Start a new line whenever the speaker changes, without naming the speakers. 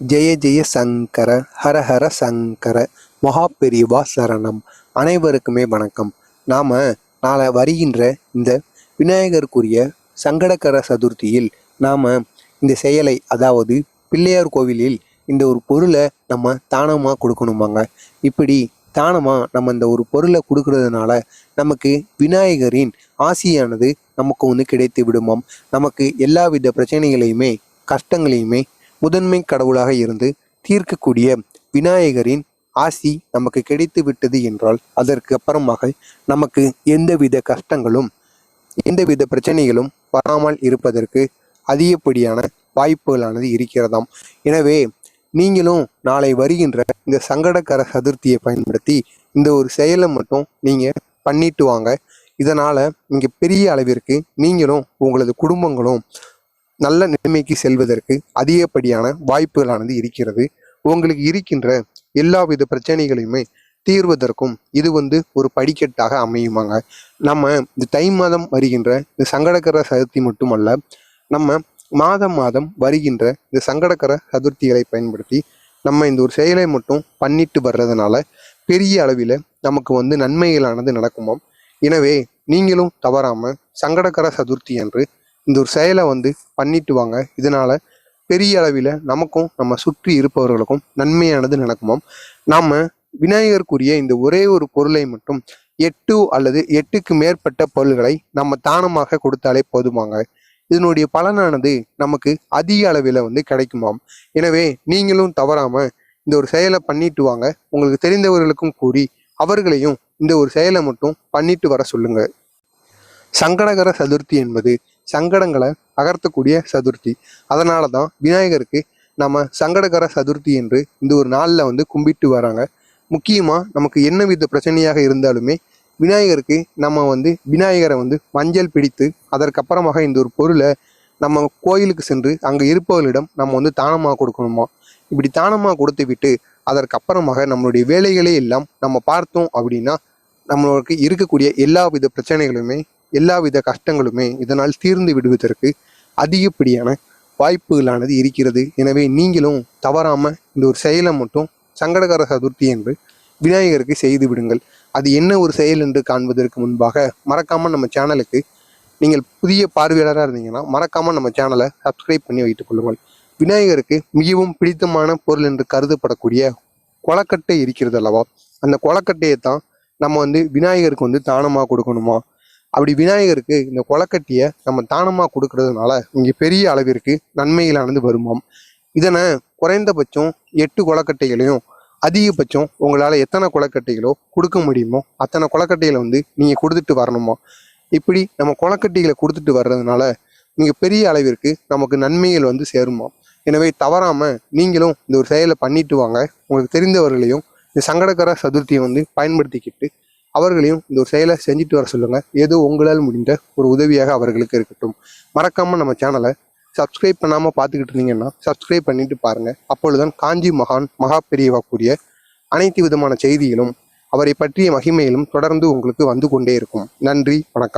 ஜெய ஜெய சங்கர ஹர ஹர சங்கர மகா பெரியவா சரணம். அனைவருக்குமே வணக்கம். நாம் நாளை வருகின்ற இந்த விநாயகருக்குரிய சங்கடகர சதுர்த்தியில் நாம் இந்த செயலை அதாவது பிள்ளையார் கோவிலில் இந்த ஒரு பொருளை நம்ம தானமாக கொடுக்கணுமாங்க? இப்படி தானமாக நம்ம இந்த ஒரு பொருளை கொடுக்கறதுனால நமக்கு விநாயகரின் ஆசியானது நமக்கு வந்து கிடைத்து விடுமாம். நமக்கு எல்லா வித பிரச்சனைகளையுமே கஷ்டங்களையுமே முதன்மை கடவுளாக இருந்து தீர்க்கக்கூடிய விநாயகரின் ஆசி நமக்கு கிடைத்து விட்டது என்றால் அதற்கு அப்புறமாக நமக்கு எந்தவித கஷ்டங்களும் எந்தவித பிரச்சனைகளும் வராமல் இருப்பதற்கு அதிகப்படியான வாய்ப்புகளானது இருக்கிறதாம். எனவே நீங்களும் நாளை வருகின்ற இந்த சங்கடகர சதுர்த்தியை பயன்படுத்தி இந்த ஒரு செயலை மட்டும் நீங்கள் பண்ணிட்டு வாங்க. இதனால் நீங்கள் பெரிய அளவிற்கு நீங்களும் உங்களது குடும்பங்களும் நல்ல நிலைமைக்கு செல்வதற்கு அதிகப்படியான வாய்ப்புகளானது இருக்கிறது. உங்களுக்கு இருக்கின்ற எல்லாவித பிரச்சனைகளையுமே தீர்வதற்கும் இது வந்து ஒரு படிக்கட்டாக அமையுமாங்க. நம்ம இந்த தை மாதம் வருகின்ற இந்த சங்கடகர சதுர்த்தி மட்டுமல்ல நம்ம மாதம் மாதம் வருகின்ற இந்த சங்கடகர சதுர்த்திகளை பயன்படுத்தி நம்ம இந்த ஒரு செயலை மட்டும் பண்ணிட்டு வர்றதுனால பெரிய அளவில் நமக்கு வந்து நன்மைகளானது நடக்குமாம். எனவே நீங்களும் தவறாமல் சங்கடகர சதுர்த்தி அன்று இந்த ஒரு செயலை வந்து பண்ணிட்டு வாங்க இதனால் பெரிய அளவில் நமக்கும் நம்ம சுற்றி இருப்பவர்களுக்கும் நன்மையானது நடக்குமாம். நாம் விநாயகருக்குரிய இந்த ஒரே ஒரு பொருளை மட்டும் எட்டு அல்லது எட்டுக்கு மேற்பட்ட பொருள்களை நம்ம தானமாக கொடுத்தாலே போதுமாங்க. இதனுடைய பலனானது நமக்கு அதிக அளவில் வந்து கிடைக்குமாம். எனவே நீங்களும் தவறாமல் இந்த ஒரு செயலை பண்ணிட்டு வாங்க. உங்களுக்கு தெரிந்தவர்களுக்கும் கூறி அவர்களையும் இந்த ஒரு செயலை மட்டும் பண்ணிட்டு வர சொல்லுங்க. சங்கடகர சதுர்த்தி என்பது சங்கடங்களை அகர்த்தக்கூடிய சதுர்த்தி. அதனால தான் விநாயகருக்கு நம்ம சங்கடகர சதுர்த்தி என்று இந்த ஒரு நாளில் வந்து கும்பிட்டு வராங்க. முக்கியமாக நமக்கு என்ன வித பிரச்சனையாக இருந்தாலுமே விநாயகருக்கு நம்ம வந்து விநாயகரை வந்து மஞ்சள் பிடித்து அதற்கப்புறமாக இந்த ஒரு பொருளை நம்ம கோயிலுக்கு சென்று அங்கே இருப்பவர்களிடம் நம்ம வந்து தானமாக கொடுக்கணுமா? இப்படி தானமாக கொடுத்து விட்டு அதற்கப்புறமாக நம்மளுடைய வேலைகளே எல்லாம் நம்ம பார்த்தோம் அப்படின்னா நம்மளுக்கு இருக்கக்கூடிய எல்லா வித பிரச்சனைகளுமே எல்லா வித கஷ்டங்களுமே இதனால் தீர்ந்து விடுவதற்கு அதிகப்படியான வாய்ப்புகளானது இருக்கிறது. எனவே நீங்களும் தவறாமல் இந்த ஒரு செயலை மட்டும் சங்கடகர சதுர்த்தி என்று விநாயகருக்கு செய்து விடுங்கள். அது என்ன ஒரு செயல் என்று காண்பதற்கு முன்பாக மறக்காமல் நம்ம சேனலுக்கு நீங்கள் புதிய பார்வையாளராக இருந்தீங்கன்னா மறக்காமல் நம்ம சேனலை சப்ஸ்கிரைப் பண்ணி வைத்துக் கொள்ளுங்கள். விநாயகருக்கு மிகவும் பிடித்தமான பொருள் என்று கருதப்படக்கூடிய கொலக்கட்டை இருக்கிறது அல்லவா? அந்த கொலக்கட்டையை தான் நம்ம வந்து விநாயகருக்கு வந்து தானமாக கொடுக்கணுமா? அப்படி விநாயகருக்கு இந்த கொலக்கட்டியை நம்ம தானமாக கொடுக்கறதுனால இங்கே பெரிய அளவிற்கு நன்மைகளானது வருமாம். இதனை குறைந்தபட்சம் எட்டு கொலக்கட்டைகளையும் அதிகபட்சம் உங்களால் எத்தனை கொலக்கட்டைகளோ கொடுக்க முடியுமோ அத்தனை கொலக்கட்டைகளை வந்து நீங்கள் கொடுத்துட்டு வரணுமா? இப்படி நம்ம கொலக்கட்டைகளை கொடுத்துட்டு வர்றதுனால மிக பெரிய அளவிற்கு நமக்கு நன்மைகள் வந்து சேருமா? எனவே தவறாமல் நீங்களும் இந்த ஒரு செயலை பண்ணிட்டு வாங்க. உங்களுக்கு தெரிந்தவர்களையும் இந்த சங்கடகர சதுர்த்தியை வந்து பயன்படுத்திக்கிட்டு அவர்களையும் இந்த ஒரு செயலை செஞ்சுட்டு வர சொல்லுங்கள் ஏதோ உங்களால் முடிந்த ஒரு உதவியாக அவர்களுக்கு இருக்கட்டும். மறக்காமல் நம்ம சேனலை சப்ஸ்கிரைப் பண்ணாமல் பார்த்துக்கிட்டு இருந்தீங்கன்னா சப்ஸ்கிரைப் பண்ணிட்டு பாருங்கள் அப்பொழுதுதான் காஞ்சி மகான் மகா பெரியவா கூடிய அனைத்து விதமான செய்திகளும் அவரை பற்றிய மகிமையிலும் தொடர்ந்து உங்களுக்கு வந்து கொண்டே இருக்கும். நன்றி வணக்கம்.